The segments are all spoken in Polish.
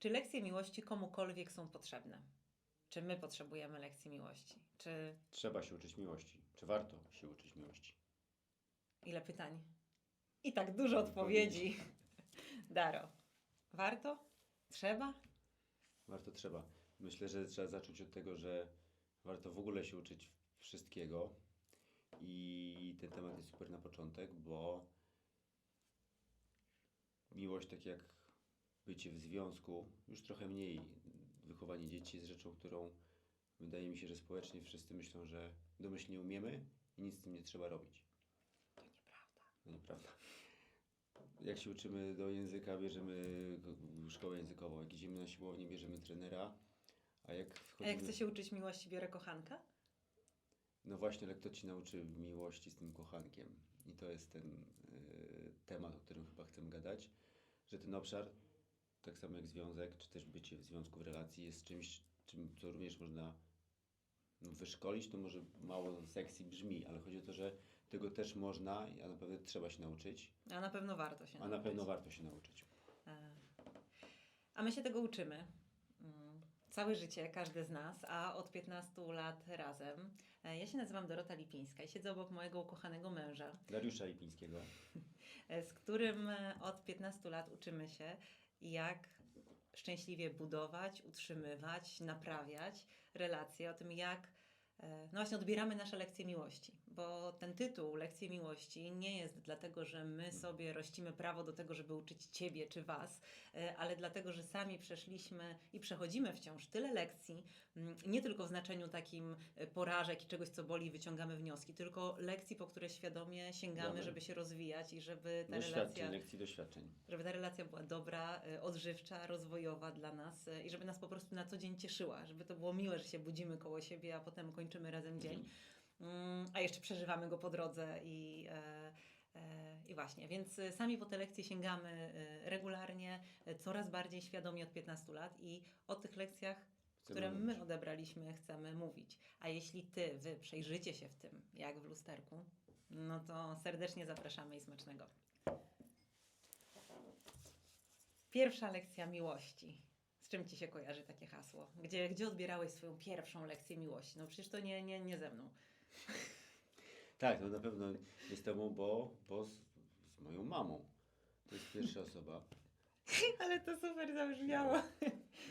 Czy lekcje miłości komukolwiek są potrzebne? Czy my potrzebujemy lekcji miłości? Czy Trzeba się uczyć miłości. Czy warto się uczyć miłości? ile pytań? I tak dużo odpowiedzi. Daro, warto? Trzeba? Warto trzeba. Myślę, że trzeba zacząć od tego, że warto w ogóle się uczyć wszystkiego. I ten temat jest super na początek, bo miłość, tak jak bycie w związku, już trochę mniej wychowanie dzieci jest rzeczą, którą wydaje mi się, że społecznie wszyscy myślą, że domyślnie umiemy i nic z tym nie trzeba robić. To nieprawda. No nieprawda. Jak się uczymy do języka, bierzemy szkołę językową. Jak idziemy na siłownię, bierzemy trenera. A jak A wchodzimy... jak chce się uczyć miłości, biorę kochanka? No właśnie, ale kto ci nauczy miłości z tym kochankiem? I to jest ten y, temat, o którym chyba chcemy gadać, że ten obszar, tak samo jak związek, czy też bycie w związku, w relacji, jest czymś, czym, co również można no, wyszkolić. To może mało sexy brzmi, ale chodzi o to, że tego też można, a na pewno trzeba się nauczyć, A na pewno warto się a na nauczyć. pewno warto się nauczyć. E, A my się tego uczymy. Mm, Całe życie, każdy z nas, a od 15 lat razem. E, Ja się nazywam Dorota Lipińska i siedzę obok mojego ukochanego męża, Dariusza Lipińskiego. e, z którym od 15 lat uczymy się, jak szczęśliwie budować, utrzymywać, naprawiać relacje, o tym, jak e, no właśnie odbieramy nasze lekcje miłości, bo ten tytuł Lekcje miłości nie jest dlatego, że my sobie rościmy prawo do tego, żeby uczyć Ciebie czy Was, e, ale dlatego, że sami przeszliśmy i przechodzimy wciąż tyle lekcji, mm, nie tylko w znaczeniu takim e, porażek i czegoś, co boli, wyciągamy wnioski, tylko lekcji, po które świadomie sięgamy, żeby się rozwijać i żeby ta relacja lekcji doświadczeń. żeby ta relacja była dobra, y, odżywcza, rozwojowa dla nas i żeby nas po prostu na co dzień cieszyła, żeby to było miłe, że się budzimy koło siebie, a potem kończymy razem dzień. Mm, A jeszcze przeżywamy go po drodze i, e, e, i właśnie, więc y, sami po te lekcje sięgamy regularnie, coraz bardziej świadomie od 15 lat i o tych lekcjach Chcemy które mówić. my odebraliśmy, chcemy mówić. A jeśli ty, wy przejrzycie się w tym, jak w lusterku, no to serdecznie zapraszamy i smacznego. Pierwsza lekcja miłości. Z czym ci się kojarzy takie hasło? Gdzie, gdzie odbierałeś swoją pierwszą lekcję miłości? No przecież to nie, nie, nie ze mną. Tak, no na pewno nie z tobą, bo, bo z, z moją mamą. To jest pierwsza osoba. Ale to super zabrzmiało.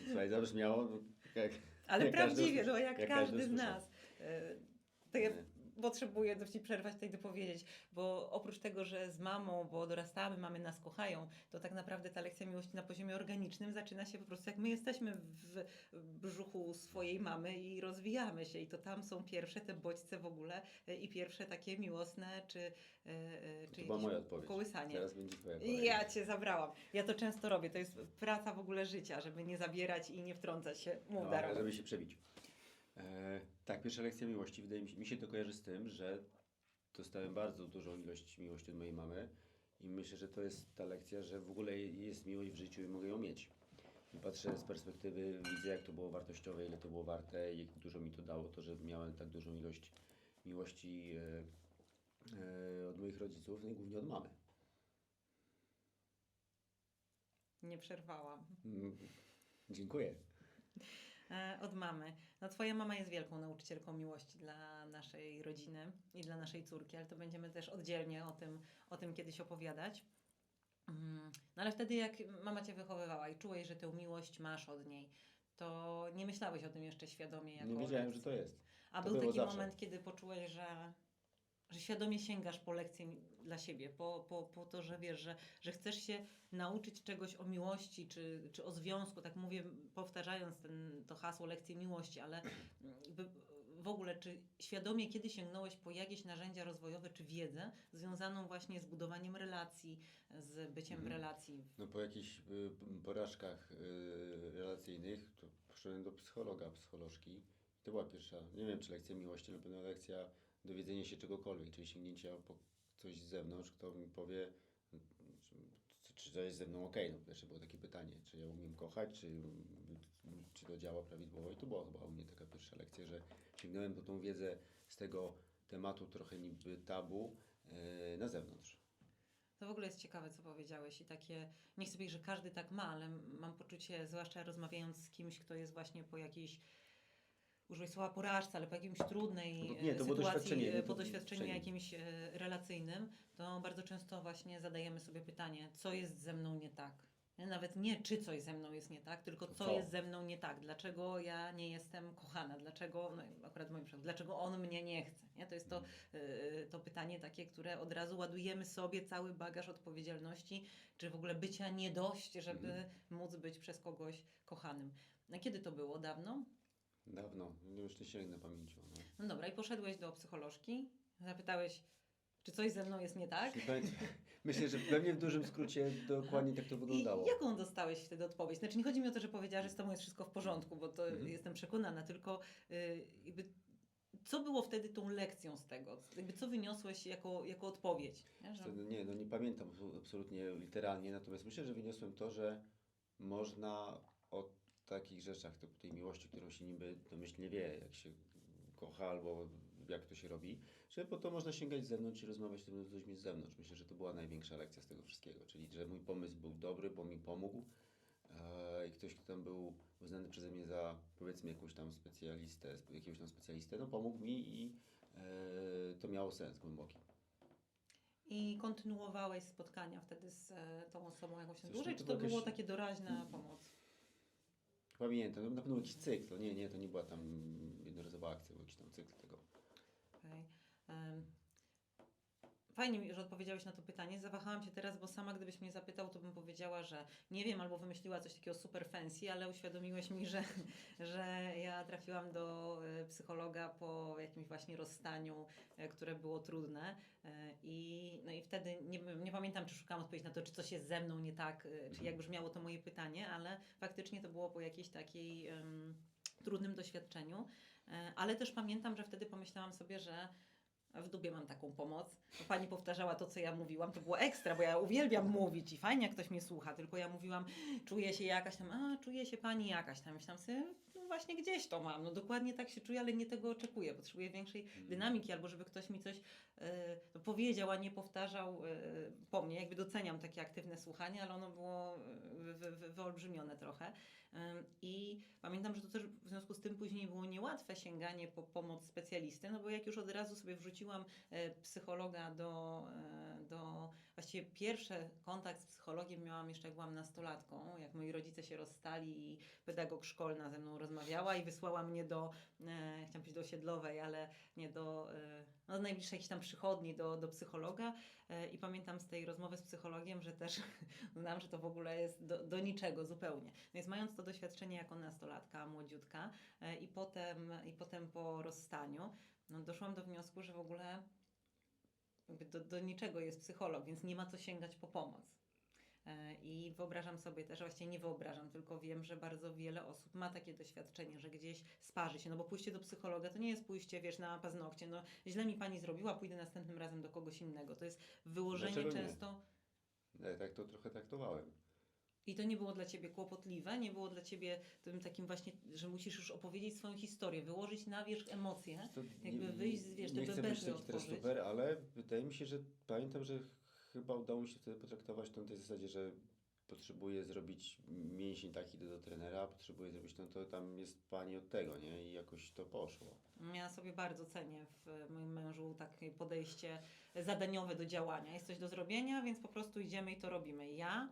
Słuchaj, zabrzmiało no, jak, Ale jak każdy prawdziwie, usłyszał. no jak, każdy, z nas. E, To ja. Potrzebuję Ci przerwać tutaj dopowiedzieć, bo oprócz tego, że z mamą, bo dorastamy, mamy nas kochają, to tak naprawdę ta lekcja miłości na poziomie organicznym zaczyna się po prostu jak my jesteśmy w brzuchu swojej mamy i rozwijamy się i to tam są pierwsze te bodźce w ogóle e, i pierwsze takie miłosne czy, e, e, czy To moja odpowiedź. kołysanie. Teraz będzie twoja kolej. Ja cię zabrałam. Ja to często robię. To jest praca w ogóle życia, żeby nie zabierać i nie wtrącać się. Mów, No, żeby się przebić. E, tak, pierwsza lekcja miłości. Wydaje mi się, mi się to kojarzy z tym, że dostałem bardzo dużą ilość miłości od mojej mamy i myślę, że to jest ta lekcja, że w ogóle jest miłość w życiu i mogę ją mieć. I patrzę z perspektywy, widzę jak to było wartościowe, ile to było warte i jak dużo mi to dało, to, że miałem tak dużą ilość miłości e, e, od moich rodziców, no i głównie od mamy. Nie przerwałam. Mm, Dziękuję. E, Od mamy. No twoja mama jest wielką nauczycielką miłości dla naszej rodziny i dla naszej córki, ale to będziemy też oddzielnie o tym, o tym kiedyś opowiadać. Mm, No ale wtedy jak mama cię wychowywała i czułeś, że tę miłość masz od niej, to nie myślałeś o tym jeszcze świadomie jako Nie wiedziałem, że to jest. A To był taki zawsze. moment, kiedy poczułeś, że, że świadomie sięgasz po lekcję dla siebie, po, po, po to, że wiesz, że, że chcesz się nauczyć czegoś o miłości czy, czy o związku. Tak mówię, powtarzając ten, to hasło lekcje miłości, ale w ogóle, czy świadomie kiedy sięgnąłeś po jakieś narzędzia rozwojowe czy wiedzę związaną właśnie z budowaniem relacji, z byciem w Mhm. relacji? No po jakichś y, porażkach y, relacyjnych to poszedłem do psychologa, psycholożki. To była pierwsza, nie wiem czy lekcja miłości, na pewno lekcja dowiedzenia się czegokolwiek, czyli sięgnięcia po coś z zewnątrz, kto mi powie, czy, to jest ze mną ok. No pierwsze było takie pytanie, czy ja umiem kochać, czy, czy to działa prawidłowo. I to była chyba u mnie taka pierwsza lekcja, że sięgnąłem po tą wiedzę z tego tematu trochę niby tabu y, na zewnątrz. To w ogóle jest ciekawe, co powiedziałeś i takie, nie chcę powiedzieć, że każdy tak ma, ale mam poczucie, zwłaszcza rozmawiając z kimś, kto jest właśnie po jakiejś, użyję słowa porażce, ale po jakimś trudnej No nie, e, sytuacji, doświadczenie, e, nie, po doświadczeniu jakimś e, relacyjnym, to bardzo często właśnie zadajemy sobie pytanie, co jest ze mną nie tak. Nawet nie, czy coś ze mną jest nie tak, tylko co, co? jest ze mną nie tak, dlaczego ja nie jestem kochana, dlaczego, no akurat w moim przypadku, dlaczego on mnie nie chce. Nie? To jest to, y, to pytanie takie, które od razu ładujemy sobie cały bagaż odpowiedzialności, czy w ogóle bycia nie dość, żeby Mhm. móc być przez kogoś kochanym. A kiedy to było? Dawno? Dawno, no już nie sięgnę pamięcią. No. No dobra, i poszedłeś do psycholożki, zapytałeś, czy coś ze mną jest nie tak? Myślę, że pewnie w dużym skrócie dokładnie tak to wyglądało. I jaką dostałeś wtedy odpowiedź? Znaczy nie chodzi mi o to, że powiedziała, że z tobą jest wszystko w porządku, bo to Mhm. jestem przekonana, tylko y, jakby, co było wtedy tą lekcją z tego? Jakby, co wyniosłeś jako, jako odpowiedź? Nie? Że, Nie, no nie pamiętam absolutnie literalnie, natomiast myślę, że wyniosłem to, że można o takich rzeczach, typu tej miłości, którą się niby domyślnie wie, jak się kocha albo jak to się robi, że po to można sięgać z zewnątrz i rozmawiać z ludźmi z zewnątrz. Myślę, że to była największa lekcja z tego wszystkiego, czyli że mój pomysł był dobry, bo mi pomógł e, i ktoś, kto tam był uznany przeze mnie za powiedzmy jakąś tam specjalistę, spe- jakiegoś tam specjalistę, no pomógł mi i e, to miało sens głęboki. I kontynuowałeś spotkania wtedy z e, tą osobą jakąś tam dłużej, czy to to było takie doraźna pomoc? Pamiętam, no, na pewno jakiś cykl, nie, nie, to nie była tam jednorazowa akcja, był jakiś tam cykl tego. Okej. Em, Fajnie, że odpowiedziałeś na to pytanie. Zawahałam się teraz, bo sama gdybyś mnie zapytał, to bym powiedziała, że nie wiem, albo wymyśliła coś takiego super fancy, ale uświadomiłeś mi, że, że ja trafiłam do e, psychologa po jakimś właśnie rozstaniu, e, które było trudne. E, I, no i wtedy nie, nie pamiętam, czy szukałam odpowiedzi na to, czy coś jest ze mną nie tak, czy Mhm. jak brzmiało to moje pytanie, ale faktycznie to było po jakiejś takiej em, trudnym doświadczeniu. Ale też pamiętam, że wtedy pomyślałam sobie, że w dubie mam taką pomoc. Bo Pani powtarzała to, co ja mówiłam. To było ekstra, bo ja uwielbiam mówić i fajnie, jak ktoś mnie słucha. Tylko ja mówiłam, czuję się jakaś tam, a czuje się pani jakaś tam. Myślałam sobie, no właśnie gdzieś to mam. No dokładnie tak się czuję, ale nie tego oczekuję. Potrzebuję większej dynamiki, albo żeby ktoś mi coś no, powiedział, a nie powtarzał e, po mnie. Jakby doceniam takie aktywne słuchanie, ale ono było e, wy, wy, wyolbrzymione trochę. I pamiętam, że to też w związku z tym później było niełatwe sięganie po pomoc specjalisty, no bo jak już od razu sobie wrzuciłam e, psychologa do, e, do właściwie pierwszy kontakt z psychologiem miałam jeszcze jak byłam nastolatką, jak moi rodzice się rozstali i pedagog szkolna ze mną rozmawiała i wysłała mnie do, e, chciałam powiedzieć do osiedlowej, ale nie do, no, do najbliższej tam przychodni, do, do psychologa e, i pamiętam z tej rozmowy z psychologiem, że też znam, że to w ogóle jest do, do niczego zupełnie. Więc mając to doświadczenie jako nastolatka, młodziutka e, i potem, i potem po rozstaniu, no doszłam do wniosku, że w ogóle do, do niczego jest psycholog, więc nie ma co sięgać po pomoc. E, I wyobrażam sobie też, właściwie nie wyobrażam, tylko wiem, że bardzo wiele osób ma takie doświadczenie, że gdzieś sparzy się, no bo pójście do psychologa to nie jest pójście, wiesz, na paznokcie, no źle mi pani zrobiła, pójdę następnym razem do kogoś innego. To jest wyłożenie Dlaczego nie? często... Ja tak to trochę traktowałem. I to nie było dla ciebie kłopotliwe, nie było dla ciebie tym takim właśnie, że musisz już opowiedzieć swoją historię, wyłożyć na wierzch emocje. To Jakby wyjść z- wiesz, nie chcę być taki teraz super, ale wydaje mi się, że pamiętam, że chyba udało mi się wtedy potraktować to na tej zasadzie, że potrzebuję zrobić mięsień taki do, do trenera, potrzebuję zrobić to, to tam jest pani od tego, nie? I jakoś to poszło. Ja sobie bardzo cenię w moim mężu takie podejście zadaniowe do działania. Jest coś do zrobienia, więc po prostu idziemy i to robimy. Ja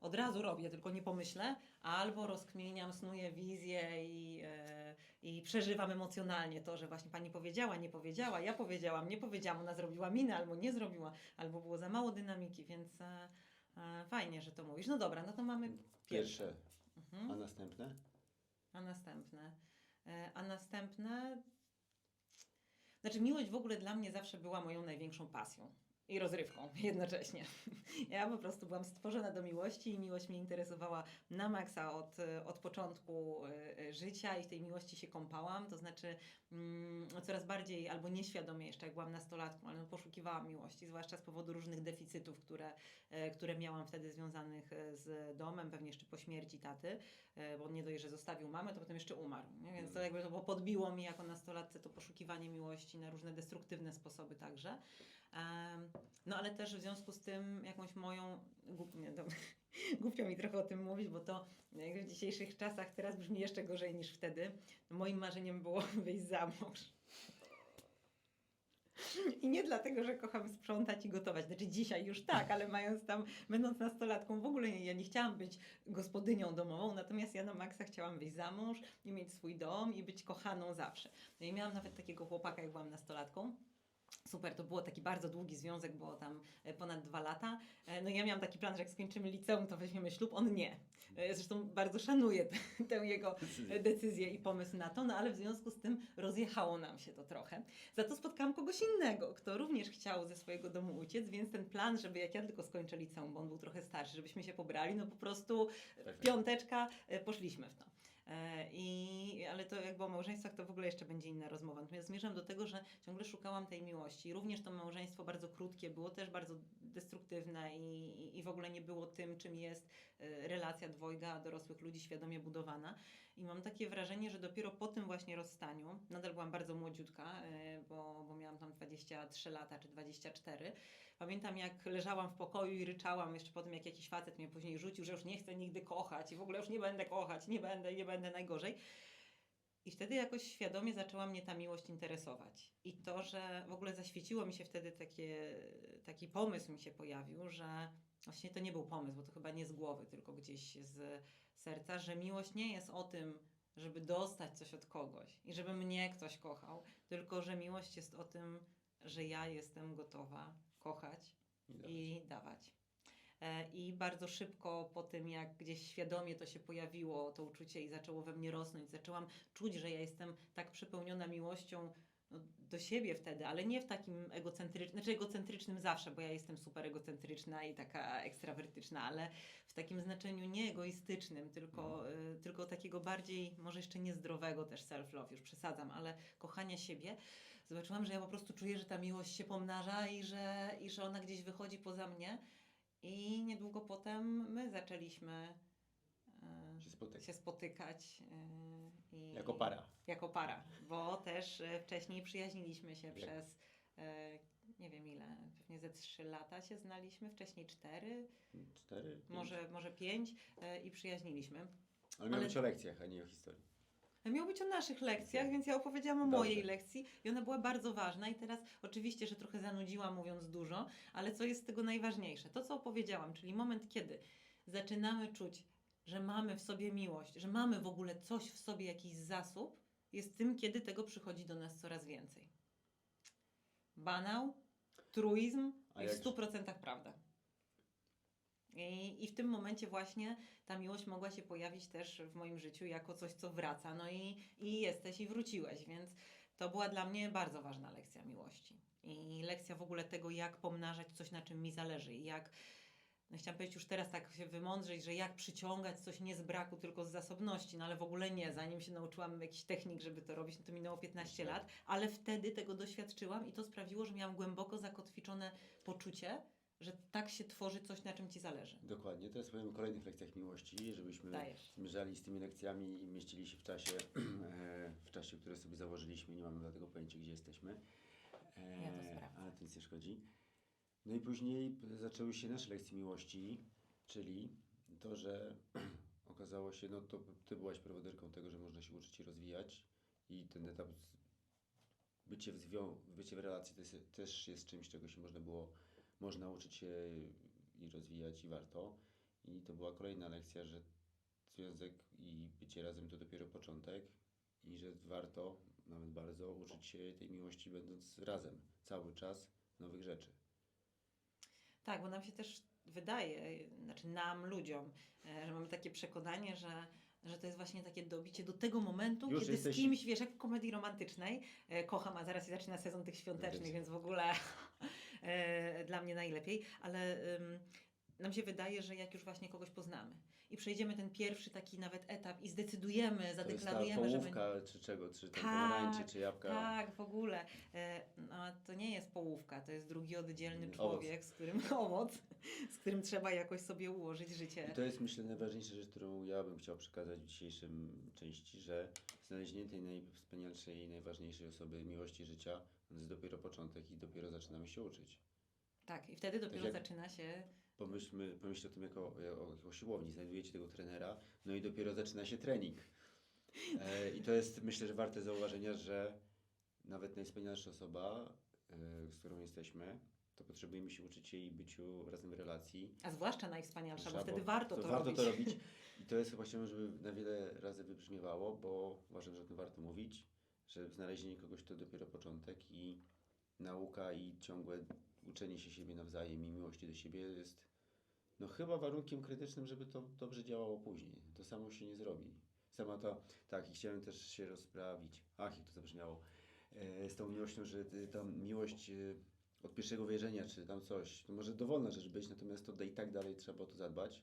od razu robię, tylko nie pomyślę, albo rozkminiam, snuję wizję i, e, i przeżywam emocjonalnie to, że właśnie pani powiedziała, nie powiedziała, ja powiedziałam, nie powiedziałam, ona zrobiła minę, albo nie zrobiła, albo było za mało dynamiki, więc e, e, fajnie, że to mówisz. No dobra, no to mamy pierwsze. Pierwsze, Mhm. a następne? A następne. E, A następne. Znaczy, miłość w ogóle dla mnie zawsze była moją największą pasją. I rozrywką jednocześnie. Ja po prostu byłam stworzona do miłości i miłość mnie interesowała na maksa od, od początku e, życia i w tej miłości się kąpałam. To znaczy mm, coraz bardziej, albo nieświadomie jeszcze, jak byłam nastolatką, ale no, poszukiwałam miłości, zwłaszcza z powodu różnych deficytów, które, e, które miałam wtedy związanych e, z domem, pewnie jeszcze po śmierci taty bo on nie dość, że zostawił mamę, to potem jeszcze umarł. Nie? Więc to jakby to podbiło mi jako nastolatce to poszukiwanie miłości na różne destruktywne sposoby także. No ale też w związku z tym jakąś moją, nie, to, głupio mi trochę o tym mówić, bo to w dzisiejszych czasach teraz brzmi jeszcze gorzej niż wtedy. Moim marzeniem było wyjść za mąż. I nie dlatego, że kocham sprzątać i gotować. Znaczy dzisiaj już tak, ale mając tam, będąc nastolatką, w ogóle nie, ja nie chciałam być gospodynią domową, natomiast ja na maksa chciałam wyjść za mąż i mieć swój dom i być kochaną zawsze. No i miałam nawet takiego chłopaka, jak byłam nastolatką. Super, to było taki bardzo długi związek, było tam e, ponad dwa lata. E, No ja miałam taki plan, że jak skończymy liceum, to weźmiemy ślub. On nie. E, Zresztą bardzo szanuję tę- tę jego decyzję i pomysł na to, no ale w związku z tym rozjechało nam się to trochę. Za to spotkałam kogoś innego, kto również chciał ze swojego domu uciec, więc ten plan, żeby jak ja tylko skończę liceum, bo on był trochę starszy, żebyśmy się pobrali, no po prostu Perfekt. piąteczka, e, poszliśmy w to. E, I, ale to jakby o małżeństwach to w ogóle jeszcze będzie inna rozmowa. Natomiast zmierzam do tego, że ciągle szukałam tej miłości. Również to małżeństwo bardzo krótkie było, też bardzo destruktywne i, i- w ogóle nie było tym, czym jest e, relacja dwojga dorosłych ludzi świadomie budowana. I mam takie wrażenie, że dopiero po tym właśnie rozstaniu, nadal byłam bardzo młodziutka, e, bo, bo miałam tam 23 lata czy 24. Pamiętam, jak leżałam w pokoju i ryczałam jeszcze po tym, jak jakiś facet mnie później rzucił, że już nie chcę nigdy kochać i w ogóle już nie będę kochać, nie będę, nie będę najgorzej. I wtedy jakoś świadomie zaczęła mnie ta miłość interesować. I to, że w ogóle zaświeciło mi się wtedy takie, taki pomysł mi się pojawił, że właśnie to nie był pomysł, bo to chyba nie z głowy, tylko gdzieś z serca, że miłość nie jest o tym, żeby dostać coś od kogoś i żeby mnie ktoś kochał, tylko że miłość jest o tym, że ja jestem gotowa kochać I i dawać. E, I bardzo szybko po tym, jak gdzieś świadomie to się pojawiło, to uczucie i zaczęło we mnie rosnąć, zaczęłam czuć, że ja jestem tak przepełniona miłością no, do siebie wtedy, ale nie w takim egocentrycznym, znaczy egocentrycznym zawsze, bo ja jestem super egocentryczna i taka ekstrawertyczna, ale w takim znaczeniu nie egoistycznym, tylko, y, tylko takiego bardziej, może jeszcze niezdrowego też self-love, już przesadzam, ale kochania siebie. Zobaczyłam, że ja po prostu czuję, że ta miłość się pomnaża i że, i że ona gdzieś wychodzi poza mnie. I niedługo potem my zaczęliśmy e, się spotykać. się spotykać. e, i, Jako para. Jako para, bo też e, wcześniej przyjaźniliśmy się przez nie wiem ile, pewnie ze trzy lata się znaliśmy, wcześniej cztery, Cztery? może, może pięć i przyjaźniliśmy. Ale ale- o lekcjach, a nie o historii. Miał być o naszych lekcjach, więc ja opowiedziałam o Dobrze. mojej lekcji i ona była bardzo ważna. I teraz oczywiście, że trochę zanudziłam mówiąc dużo, ale co jest z tego najważniejsze? To, co opowiedziałam, czyli moment, kiedy zaczynamy czuć, że mamy w sobie miłość, że mamy w ogóle coś w sobie, jakiś zasób, jest tym, kiedy tego przychodzi do nas coraz więcej. Banał, truizm i w jak- 100% prawda. I, I w tym momencie właśnie ta miłość mogła się pojawić też w moim życiu jako coś, co wraca. No i, i jesteś i wróciłeś, więc to była dla mnie bardzo ważna lekcja miłości. I lekcja w ogóle tego, jak pomnażać coś, na czym mi zależy. I jak, no chciałam powiedzieć już teraz tak się wymądrzeć, że jak przyciągać coś nie z braku, tylko z zasobności. No ale w ogóle nie. Zanim się nauczyłam jakichś technik, żeby to robić, no to minęło 15 lat. Ale wtedy tego doświadczyłam i to sprawiło, że miałam głęboko zakotwiczone poczucie, że tak się tworzy coś, na czym ci zależy. Dokładnie. Teraz powiem o kolejnych lekcjach miłości, żebyśmy Dajesz. zmierzali z tymi lekcjami i mieścili się w czasie, e, w czasie, który sobie założyliśmy. Nie mamy dlatego pojęcia, gdzie jesteśmy. E, Ja to sprawdzę. Ale to nic nie szkodzi. No i później zaczęły się nasze lekcje miłości, czyli to, że okazało się, no to ty byłaś prowodyrką tego, że można się uczyć i rozwijać i ten etap bycie w, zwią- bycie w relacji to jest, też jest czymś, czego się można było, można uczyć się i rozwijać i warto. I to była kolejna lekcja, że związek i bycie razem to dopiero początek i że warto, nawet bardzo, uczyć się tej miłości będąc razem cały czas nowych rzeczy. Tak, bo nam się też wydaje, znaczy nam, ludziom, e, że mamy takie przekonanie, że, że to jest właśnie takie dobicie do tego momentu, Już kiedy jesteś- z kimś, wiesz, jak w komedii romantycznej, e, kocham, a zaraz się zaczyna sezon tych świątecznych, Więc- więc w ogóle dla mnie najlepiej, ale nam się wydaje, że jak już właśnie kogoś poznamy i przejdziemy ten pierwszy taki nawet etap i zdecydujemy, To jest ta zadeklarujemy, połówka, czy czego, czy Tak, pomarańczy, czy jabłka. Tak, w ogóle. E, No, to nie jest połówka, to jest drugi oddzielny Owoc. człowiek, z którym owoc, z którym trzeba jakoś sobie ułożyć życie. I to jest myślę najważniejsza rzecz, którą ja bym chciał przekazać w dzisiejszym części, że znalezienie tej najwspanialszej i najważniejszej osoby miłości życia To jest dopiero początek i dopiero zaczynamy się uczyć. Tak, i wtedy dopiero jak- zaczyna się. Pomyślmy, pomyślcie o tym jako o, o siłowni. Znajdujecie tego trenera, no i dopiero zaczyna się trening. E, I to jest, myślę, że warte zauważenia, że nawet najwspanialsza osoba, e, z którą jesteśmy, to potrzebujemy się uczyć jej byciu razem w relacji. A zwłaszcza najwspanialsza, bo wtedy warto to, warto robić. to robić. I to jest chyba chciałbym, żeby na wiele razy wybrzmiewało, bo uważam, że o tym warto mówić, że znalezienie kogoś to dopiero początek i nauka i ciągłe uczenie się siebie nawzajem i miłości do siebie jest no chyba warunkiem krytycznym, żeby to dobrze działało później. To samo się nie zrobi. Sama to, tak, i chciałem też się rozprawić. Ach, jak to zabrzmiało. E, z tą miłością, że y, ta miłość e, od pierwszego wejrzenia, czy tam coś, to może dowolna rzecz być, natomiast to i tak dalej trzeba o to zadbać.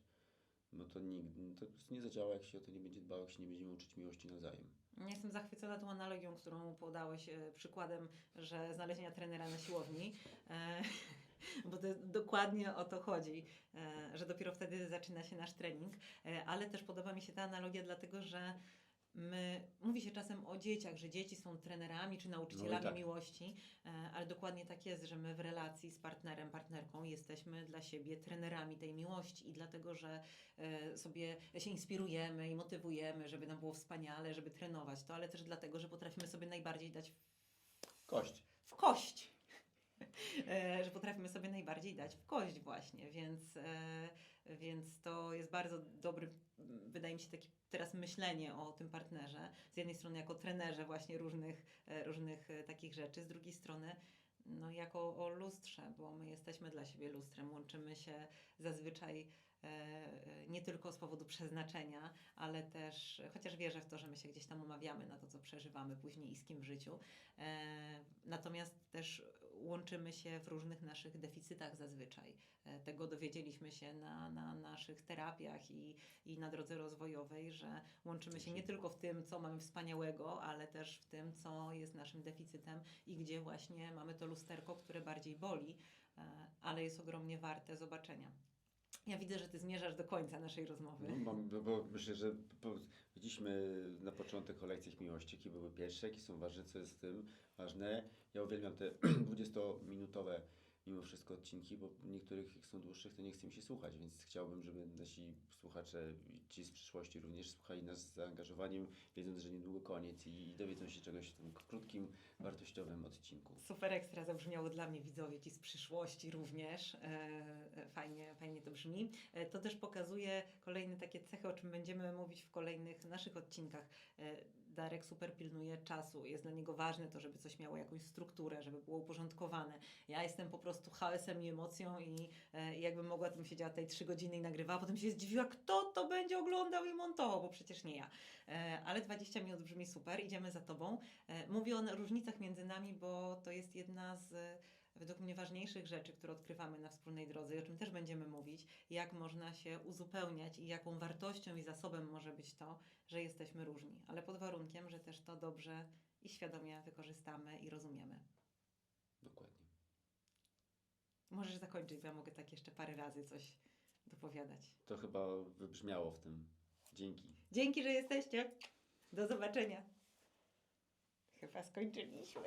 No to nigdy, to nie zadziała, jak się o to nie będzie dbało, jak się nie będziemy uczyć miłości nawzajem. Ja Jestem zachwycona tą analogią, którą podałeś e, przykładem, że znalezienia trenera na siłowni, e, bo to dokładnie o to chodzi, e, że dopiero wtedy zaczyna się nasz trening, ale też podoba mi się ta analogia, dlatego że my, mówi się czasem o dzieciach, że dzieci są trenerami czy nauczycielami tak. miłości, e, ale dokładnie tak jest, że my w relacji z partnerem, partnerką jesteśmy dla siebie trenerami tej miłości i dlatego, że e, sobie się inspirujemy i motywujemy, żeby nam było wspaniale, żeby trenować to, ale też dlatego, że potrafimy sobie najbardziej dać Kość. w kość. E, że potrafimy sobie najbardziej dać w kość właśnie, więc, więc to jest bardzo dobry, wydaje mi się, takie teraz myślenie o tym partnerze. Z jednej strony jako trenerze właśnie różnych, e, różnych e, takich rzeczy, z drugiej strony no, jako o lustrze, bo my jesteśmy dla siebie lustrem, łączymy się zazwyczaj e, nie tylko z powodu przeznaczenia, ale też, chociaż wierzę w to, że my się gdzieś tam umawiamy na to, co przeżywamy później i z kim w życiu, Natomiast też łączymy się w różnych naszych deficytach zazwyczaj. E, Tego dowiedzieliśmy się na, na naszych terapiach i, i na drodze rozwojowej, że łączymy się nie tylko w tym, co mamy wspaniałego, ale też w tym, co jest naszym deficytem i gdzie właśnie mamy to lusterko, które bardziej boli, e, ale jest ogromnie warte zobaczenia. Ja widzę, że ty zmierzasz do końca naszej rozmowy. No, no bo myślę, że widzieliśmy na początek o lekcjach miłości, jakie były pierwsze, jakie są ważne, co jest w tym ważne. Ja uwielbiam te 20-minutowe mimo wszystko odcinki, bo niektórych jak są dłuższych, to nie chce mi się słuchać, więc chciałbym, żeby nasi słuchacze, ci z przyszłości również słuchali nas z zaangażowaniem, wiedząc, że niedługo koniec i dowiedzą się czegoś w tym krótkim, wartościowym odcinku. Super ekstra zabrzmiało dla mnie widzowie ci z przyszłości również. E, e, fajnie, fajnie to brzmi. E, to też pokazuje kolejne takie cechy, o czym będziemy mówić w kolejnych naszych odcinkach. Darek super pilnuje czasu. Jest dla niego ważne to, żeby coś miało jakąś strukturę, żeby było uporządkowane. Ja jestem po prostu chaosem i emocją i e, jakbym mogła, to bym siedziała tutaj trzy godziny i nagrywała, potem się zdziwiła, kto to będzie oglądał i montował, bo przecież nie ja. E, ale 20 minut brzmi super, idziemy za tobą. E, Mówię o różnicach między nami, bo to jest jedna z według mnie ważniejszych rzeczy, które odkrywamy na wspólnej drodze i o czym też będziemy mówić, jak można się uzupełniać i jaką wartością i zasobem może być to, że jesteśmy różni, ale pod warunkiem, że też to dobrze i świadomie wykorzystamy i rozumiemy. Dokładnie. Możesz zakończyć, bo ja mogę tak jeszcze parę razy coś dopowiadać. To chyba wybrzmiało w tym. Dzięki. Dzięki, że jesteście. Do zobaczenia. Chyba skończyliśmy.